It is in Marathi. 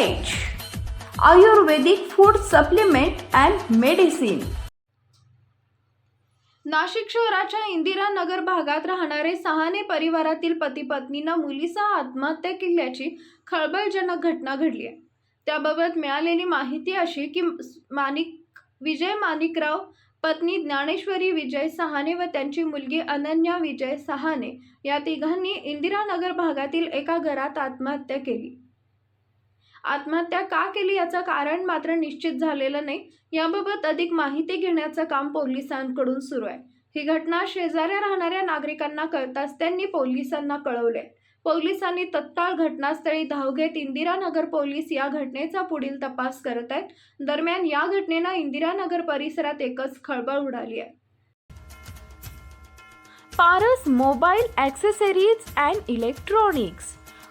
Ayurvedic food supplement and medicine Nashik शहराच्या इंदिरानगर भागात राहणारे सहाने परिवारातील पती पत्नीनं मुलीसह आत्महत्या केल्याची खळबळजनक घटना घडली आहे. त्याबाबत मिळालेली माहिती अशी की माणिक विजय माणिकराव पत्नी ज्ञानेश्वरी विजय सहाने व त्यांची मुलगी अनन्या विजय सहाने या तिघांनी इंदिरानगर भागातील एका घरात आत्महत्या केली. आत्महत्या का केली याचं कारण मात्र निश्चित झालेलं नाही. याबाबत अधिक माहिती घेण्याचं काम पोलिसांकडून सुरू आहे. ही घटना शेजाऱ्या राहणाऱ्या नागरिकांना कळताच त्यांनी पोलिसांना कळवले पोलिसांनी तत्काळ घटनास्थळी धाव घेत इंदिरानगर पोलीस या घटनेचा पुढील तपास करत आहेत. दरम्यान या घटनेनं इंदिरानगर परिसरात एकच खळबळ उडाली आहे. Paras mobile accessories and electronics